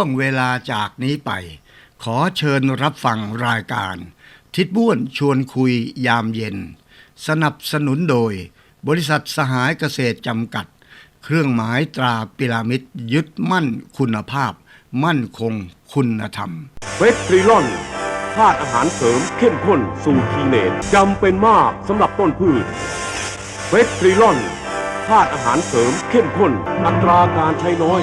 วงเวลาจากนี้ไป ขอเชิญรับฟังรายการ ทิดบ้วนชวนคุยยามเย็น สนับสนุนโดย บริษัทสหายเกษตรจำกัด เครื่องหมายตราปิรามิดยึดมั่นคุณภาพ มั่นคงคุณธรรมเวสตรีลอนธาตุอาหารเสริมเข้มข้นสูตรทีเนตจำเป็นมากสำหรับต้นพืชเวสตรีลอนธาตุอาหารเสริมเข้มข้นอัตราการใช้น้อย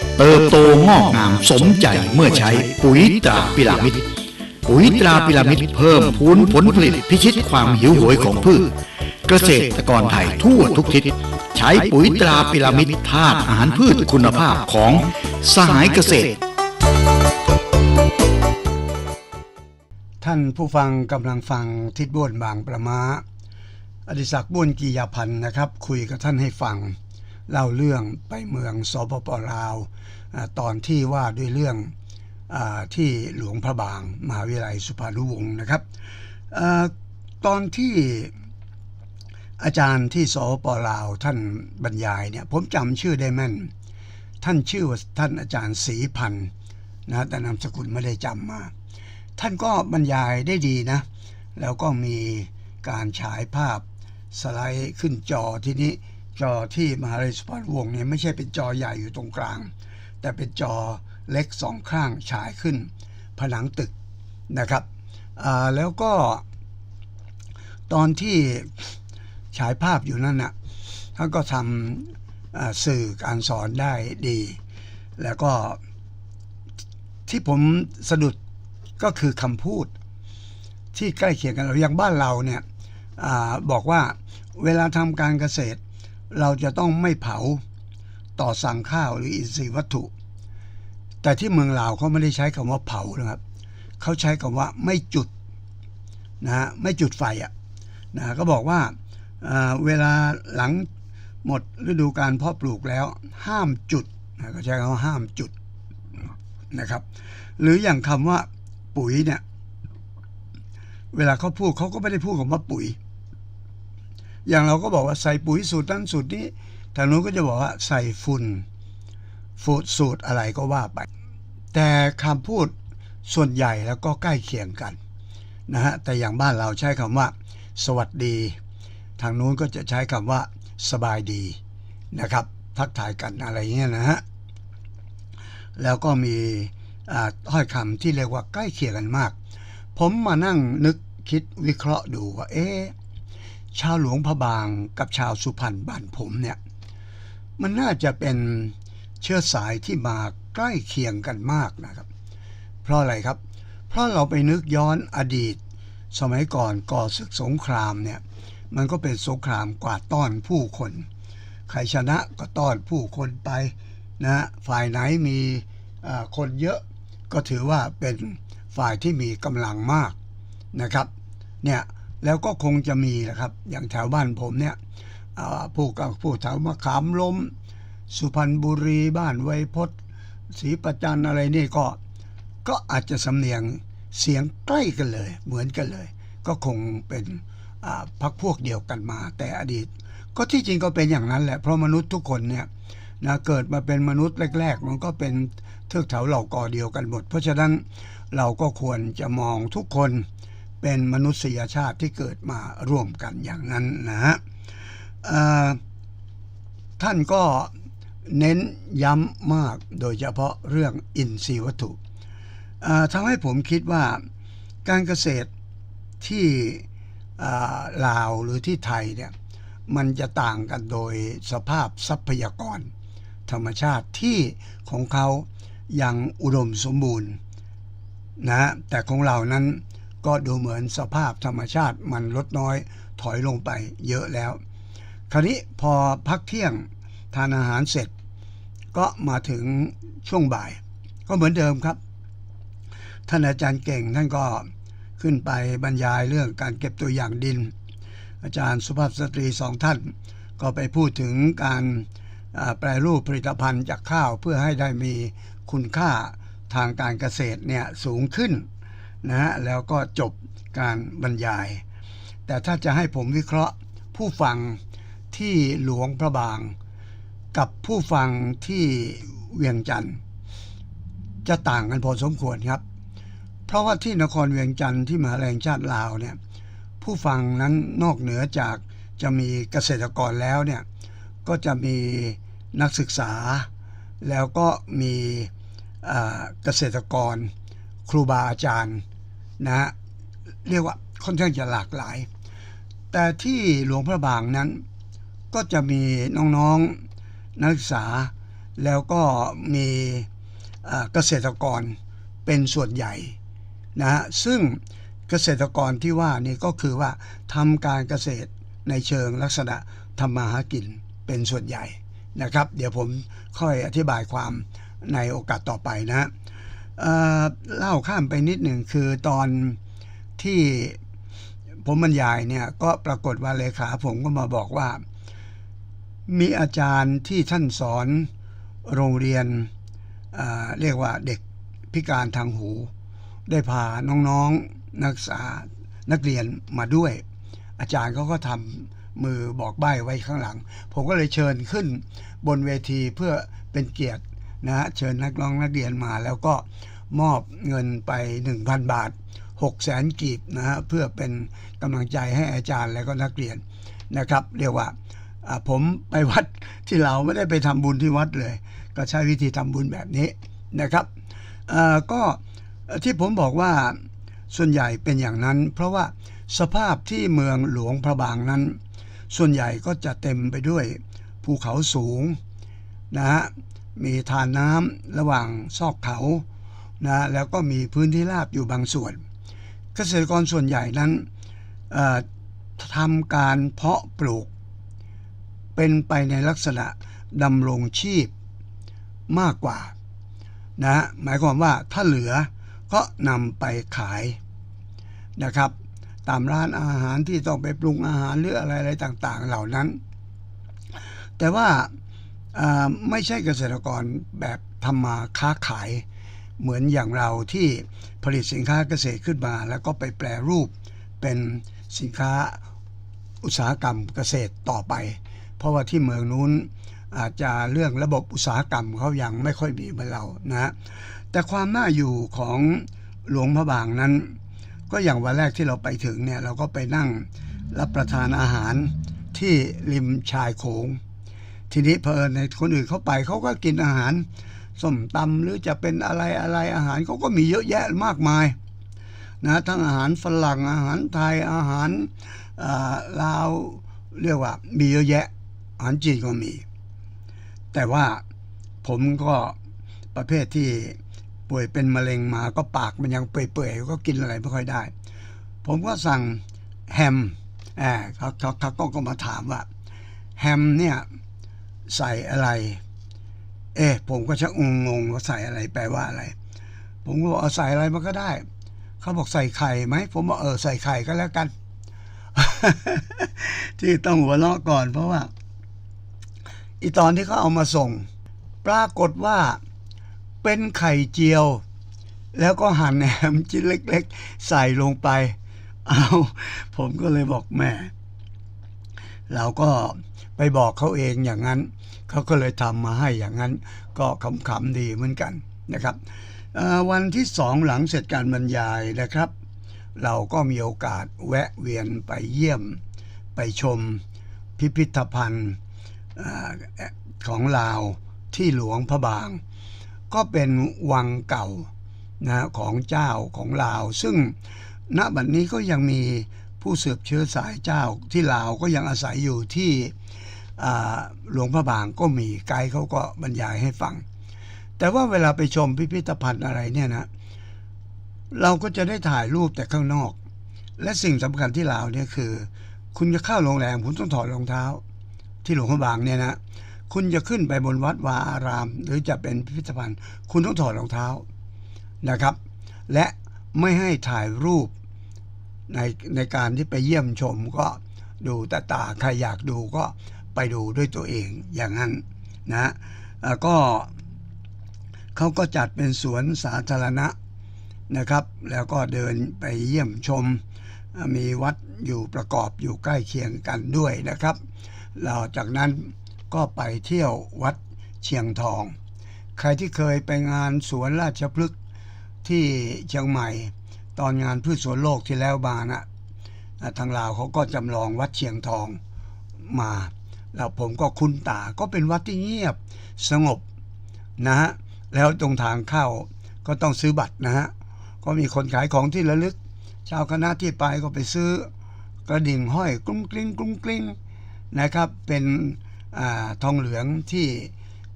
เติบโตงอกงามสมใจเมื่อใช้ปุ๋ยตราพิรามิดปุ๋ยตราพิรามิดเพิ่มพูนผลผลิตพิชิตความหิวโหยของพืช เกษตรกรไทยทั่วทุกทิศใช้ปุ๋ยตราพิรามิดธาตุอาหารพืชคุณภาพของสหายเกษตร ท่านผู้ฟังกำลังฟังทิดบ้วนบางประมาอดิศักดิ์บ้วนกียาพันธ์นะครับ คุยกับท่านให้ฟัง เล่าเรื่องไปเมืองสปปลาว ตอนที่ว่าด้วยเรื่องอที่หลวงพระบาง มหาวิทยาลัยสุภานุวงศ์นะครับอตอนที่อาจารย์ที่สปปลาวท่านบรรยายเนี่ยผมจำชื่อได้แม่น ท่านชื่อว่าท่านอาจารย์ศรีพันธ์นะแต่นามสกุลไม่ได้จำมา ท่านก็บรรยายได้ดีนะ แล้วก็มีการฉายภาพสไลด์ขึ้นจอที่นี้ จอที่มหาลัยสุพรรณวงศ์เนี่ยไม่ใช่เป็นจอใหญ่อยู่ตรงกลาง แต่เป็นจอเล็กสองข้างฉายขึ้น ผนังตึกนะครับแล้วก็ตอนที่ฉายภาพอยู่นั่นน่ะท่านก็ทำสื่อการสอนได้ดี แล้วก็ที่ผมสะดุดก็คือคำพูดที่ใกล้เคียงกันเราอย่างบ้านเราเนี่ยอบอกว่าเวลาทำการเกษตร เราจะต้องไม่เผาต่อสั่งข้าวหรืออินทรีย์วัตถุ แต่ที่เมืองลาวเขาไม่ได้ใช้คำว่าเผานะครับ เขาใช้คำว่าไม่จุดนะฮะไม่จุดไฟอะนะก็บอกว่าอ่าเวลาหลังหมดฤดูการเพาะปลูกแล้ว ห้ามจุดนะเขาใช้คำว่าห้ามจุดนะครับ หรืออย่างคำว่าปุ๋ยเนี่ยเวลาเขาพูดเขาก็ไม่ได้พูดคำว่าปุ๋ย อย่างเราก็บอกว่าใส่ปุ๋ยสูตรนั้นสูตรนี้ทางนู้นก็จะบอกว่าใส่ฝุ่นฟูดสูตรอะไรก็ว่าไป แต่คำพูดส่วนใหญ่แล้วก็ใกล้เคียงกันนะฮะแต่อย่างบ้านเราใช้คำว่า สวัสดี ทางนู้นก็จะใช้คำว่า สบายดีนะครับ ทักทายกันอะไรเงี้ยนะฮะแล้วก็มีอ่าถ้อยคำที่เรียกว่าใกล้เคียงกันมาก ผมมานั่งนึกคิดวิเคราะห์ดูว่าเอ๊ะ ชาวหลวงพระบางกับชาวสุพรรณบ้านผมเนี่ย มันน่าจะเป็นเชื้อสายที่มาใกล้เคียงกันมากนะครับ เพราะอะไรครับ เพราะเราไปนึกย้อนอดีต สมัยก่อนก่อศึกสงครามเนี่ย มันก็เป็นสงครามกวาดต้อนผู้คน ใครชนะก็ต้อนผู้คนไปนะฝ่ายไหนมีคนเยอะก็ถือว่าเป็นฝ่ายที่มีกำลังมากนะครับ เนี่ย แล้วก็คงจะมีนะครับ อย่างแถวบ้านผมเนี่ยผู้กับผู้แถวมะขามล้ม สุพรรณบุรีบ้านไวยพจน์ศรีประจันอะไรนี่ก็ก็อาจจะสำเนียงเสียงใกล้กันเลย เหมือนกันเลย ก็คงเป็นพักพวกเดียวกันมา แต่อดีต ก็ที่จริงก็เป็นอย่างนั้นแหละเพราะมนุษย์ทุกคนเนี่ยนะเกิดมาเป็นมนุษย์แรก ๆ มันก็เป็นเทือกแถวเหล่ากอเดียวกันหมด เพราะฉะนั้นเราก็ควรจะมองทุกคน เป็นมนุษยชาติที่เกิดมาร่วมกันอย่างนั้นนะฮะท่านก็เน้นย้ำมากโดยเฉพาะเรื่องอินทรีย์วัตถุทำให้ผมคิดว่าการเกษตรที่ลาวหรือที่ไทยเนี่ยมันจะต่างกันโดยสภาพทรัพยากร ธรรมชาติที่ของเขายังอุดมสมบูรณ์นะแต่ของเรานั้น ก็ดูเหมือนสภาพธรรมชาติมันลดน้อยถอยลงไปเยอะแล้ว คราวนี้พอพักเที่ยงทานอาหารเสร็จ ก็มาถึงช่วงบ่าย ก็เหมือนเดิมครับ ท่านอาจารย์เก่งท่านก็ขึ้นไปบรรยายเรื่องการเก็บตัวอย่างดิน อาจารย์สุภาพสตรีสองท่าน ก็ไปพูดถึงการแปรรูปผลิตภัณฑ์จากข้าวเพื่อให้ได้มีคุณค่าทางการเกษตรเนี่ยสูงขึ้น นะฮะแล้วก็จบการบรรยาย แต่ถ้าจะให้ผมวิเคราะห์ผู้ฟังที่หลวงพระบาง กับผู้ฟังที่เวียงจันทร์จะต่างกันพอสมควรครับ เพราะว่าที่นครเวียงจันทร์ที่มหาแรงชาติลาวเนี่ยผู้ฟังนั้นนอกเหนือจากจะมีเกษตรกรแล้วเนี่ยก็จะมีนักศึกษา แล้วก็มีเกษตรกร ครูบาอาจารย์ นะฮะเรียกว่าค่อนข้างจะหลากหลาย แต่ที่หลวงพระบางนั้น ก็จะมีน้องๆนักศึกษา แล้วก็มีเกษตรกรเป็นส่วนใหญ่นะฮะซึ่งเกษตรกรที่ว่านี่ก็คือว่าทำการเกษตรในเชิงลักษณะทำมาหากินเป็นส่วนใหญ่นะครับ เดี๋ยวผมค่อยอธิบายความในโอกาสต่อไปนะฮะ เล่าข้ามไปนิดหนึ่งคือตอนที่ผมบรรยายเนี่ยก็ปรากฏว่าเลขาผมก็มาบอกว่า มีอาจารย์ที่ท่านสอนโรงเรียนเรียกว่าเด็กพิการทางหู ได้พาน้องๆนักศึกษานักเรียนมาด้วย อาจารย์เขาก็ทำมือบอกใบ้ไว้ข้างหลัง ผมก็เลยเชิญขึ้นบนเวทีเพื่อเป็นเกียรตินะฮะเชิญนักร้องนักเรียนมาแล้วก็ มอบเงินไป 1,000 บาท 6 แสนกีบนะฮะเพื่อเป็นกำลังใจให้อาจารย์และก็นักเรียนนะครับ เรียกว่าผมไปวัดที่เราไม่ได้ไปทำบุญที่วัดเลย ก็ใช้วิธีทำบุญแบบนี้นะครับก็ที่ผมบอกว่าส่วนใหญ่เป็นอย่างนั้น เพราะว่าสภาพที่เมืองหลวงพระบางนั้น ส่วนใหญ่ก็จะเต็มไปด้วยภูเขาสูงนะฮะมีทานน้ำระหว่างซอกเขา นะแล้วก็มีพื้นที่ราบอยู่บางส่วน เกษตรกรส่วนใหญ่นั้นทำการเพาะปลูก เป็นไปในลักษณะดำรงชีพมากกว่านะหมายความว่าถ้าเหลือก็นำไปขายนะครับ ตามร้านอาหารที่ต้องไปปรุงอาหารหรืออะไรอะไรต่างๆเหล่านั้น แต่ว่าไม่ใช่เกษตรกรแบบทำมาค้าขาย เหมือนอย่างเราที่ผลิตสินค้าเกษตรขึ้นมา แล้วก็ไปแปรรูปเป็นสินค้าอุตสาหกรรมเกษตรต่อไป เพราะว่าที่เมืองนู้นอาจจะเรื่องระบบอุตสาหกรรมเขายังไม่ค่อยมีเหมือนเรานะแต่ความน่าอยู่ของหลวงพระบางนั้น ก็อย่างวันแรกที่เราไปถึงเนี่ยเราก็ไปนั่งรับประทานอาหารที่ริมชายโขงทีนี้เพอในคนอื่นเขาไปเขาก็กินอาหาร ส้มตำหรือจะเป็นอะไรอะไรอาหารเขาก็มีเยอะแยะมากมายนะทั้งอาหารฝรั่งอาหารไทยอาหารลาวเรียกว่ามีเยอะแยะ อาหารจีนก็มี แต่ว่าผมก็ประเภทที่ป่วยเป็นมะเร็งมาก็ปากมันยังเปื่อยๆก็กินอะไรไม่ค่อยได้ ผมก็สั่งแฮมอบเขาเขาเขาก็มาถามว่าแฮมเนี่ยใส่อะไร เอ๊ะผมก็ชักงงๆว่าใส่อะไรแปลว่าอะไร ผมก็บอกเอาใส่อะไรมันก็ได้ เขาบอกใส่ไข่ไหมผมบอกเออใส่ไข่ก็แล้วกัน ที่ต้องหัวเราะก่อนเพราะว่าอีตอนที่เขาเอามาส่ง ปรากฏว่าเป็นไข่เจียว แล้วก็หั่นแหนมชิ้นเล็ก ๆ ใส่ลงไป เอาผมก็เลยบอกแม่ เราก็ไปบอกเขาเองอย่างนั้น เขาก็เลยทำมาให้อย่างนั้น ก็ขำๆดีเหมือนกันนะครับวันที่สองหลังเสร็จการบรรยายนะครับ เราก็มีโอกาสแวะเวียนไปเยี่ยม ไปชมพิพิธภัณฑ์ของลาวที่หลวงพระบาง ก็เป็นวังเก่านะของเจ้าของลาว ซึ่งณบัดนี้ก็ยังมีผู้สืบเชื้อสายเจ้าที่ลาวก็ยังอาศัยอยู่ที่ หลวงพระบางก็มีไกด์เขาก็บรรยายให้ฟัง แต่ว่าเวลาไปชมพิพิธภัณฑ์อะไรเนี่ยนะ เราก็จะได้ถ่ายรูปแต่ข้างนอก และสิ่งสำคัญที่ลาวเนี่ยคือ คุณจะเข้าโรงแรมคุณต้องถอดรองเท้า ที่หลวงพระบางเนี่ยนะคุณจะขึ้นไปบนวัดวาอาราม หรือจะเป็นพิพิธภัณฑ์ คุณต้องถอดรองเท้านะครับ และไม่ให้ถ่ายรูปในในการที่ไปเยี่ยมชมก็ดูแต่ตาใครอยากดูก็ ไปดูด้วยตัวเองอย่างนั้นนะก็เขาก็จัดเป็นสวนสาธารณะนะครับ แล้วก็เดินไปเยี่ยมชม มีวัดอยู่ประกอบอยู่ใกล้เคียงกันด้วยนะครับเราจากนั้นก็ไปเที่ยววัดเชียงทอง ใครที่เคยไปงานสวนราชพฤกษ์ที่เชียงใหม่ ตอนงานพืชสวนโลกที่แล้วมานะอะทางลาวเขาก็จำลองวัดเชียงทองมา แล้วผมก็คุ้นตาก็เป็นวัดที่เงียบสงบนะฮะแล้วตรงทางเข้าก็ต้องซื้อบัตรนะฮะก็มีคนขายของที่ระลึก ชาวคณะที่ไปก็ไปซื้อกระดิ่งห้อยกรุ้งกลิ้งกรุ้งกลิ้งนะครับ เป็นอทองเหลืองที่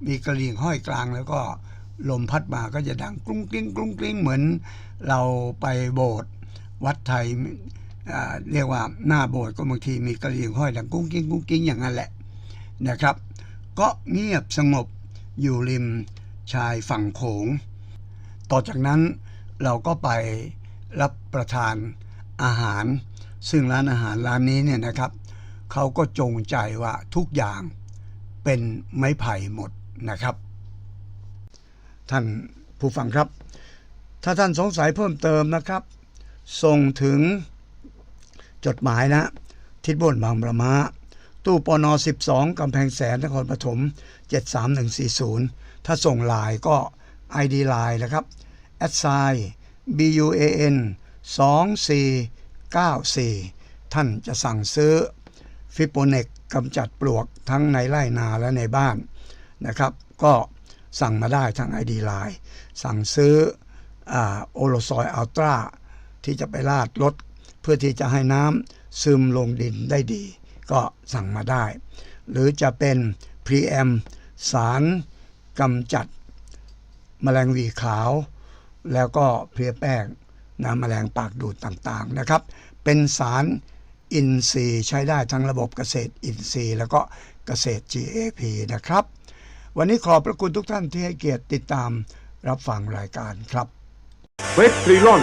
มีกระดิ่งห้อยกลางแล้วก็ลมพัดมาก็จะดังกรุ้งกลิ้งกรุ้งกลิ้งเหมือน เราไปโบสถ์วัดไทยเรียกว่าหน้าโบสถ์ก็บางทีมีกระดิ่งห้อยดังกุ้งกิ้งกุ้งกิ้งอย่างนั้นแหละ นะครับ ก็เงียบสงบอยู่ริมชายฝั่งโขง ต่อจากนั้นเราก็ไปรับประทานอาหาร ซึ่งร้านอาหารร้านนี้เนี่ยนะครับเขาก็จงใจว่าทุกอย่างเป็นไม้ไผ่หมดนะครับ ท่านผู้ฟังครับ ถ้าท่านสงสัยเพิ่มเติมนะครับ ส่งถึงจดหมายนะ ทิศบนบางประมา ตู้ปน12กำแพงแสนนครปฐม73140 ถ้าส่งไลน์ก็ ID ไลน์นะครับ a d s i BUAN 2494 ท่านจะสั่งซื้อฟิโปเนกกำจัดปลวกทั้งในไร่นาและในบ้านนะครับ ก็สั่งมาได้ทาง ID ไลน์สั่งซื้อโอโลซอยอัลตราที่จะไปลาดรถเพื่อที่จะให้น้ำซึมลงดินได้ดี ก็สั่งมาได้ หรือจะเป็นพรีแอมสารกำจัดแมลงวีขาว แล้วก็เพลียแป้งน้ำแมลงปากดูดต่างๆนะครับ เป็นสารอินทรีย์ใช้ได้ทั้งระบบเกษตรอินทรีย์ แล้วก็เกษตร GAP นะครับ วันนี้ขอบพระคุณทุกท่านที่ให้เกียรติติดตามรับฟังรายการครับเวสตรีลอน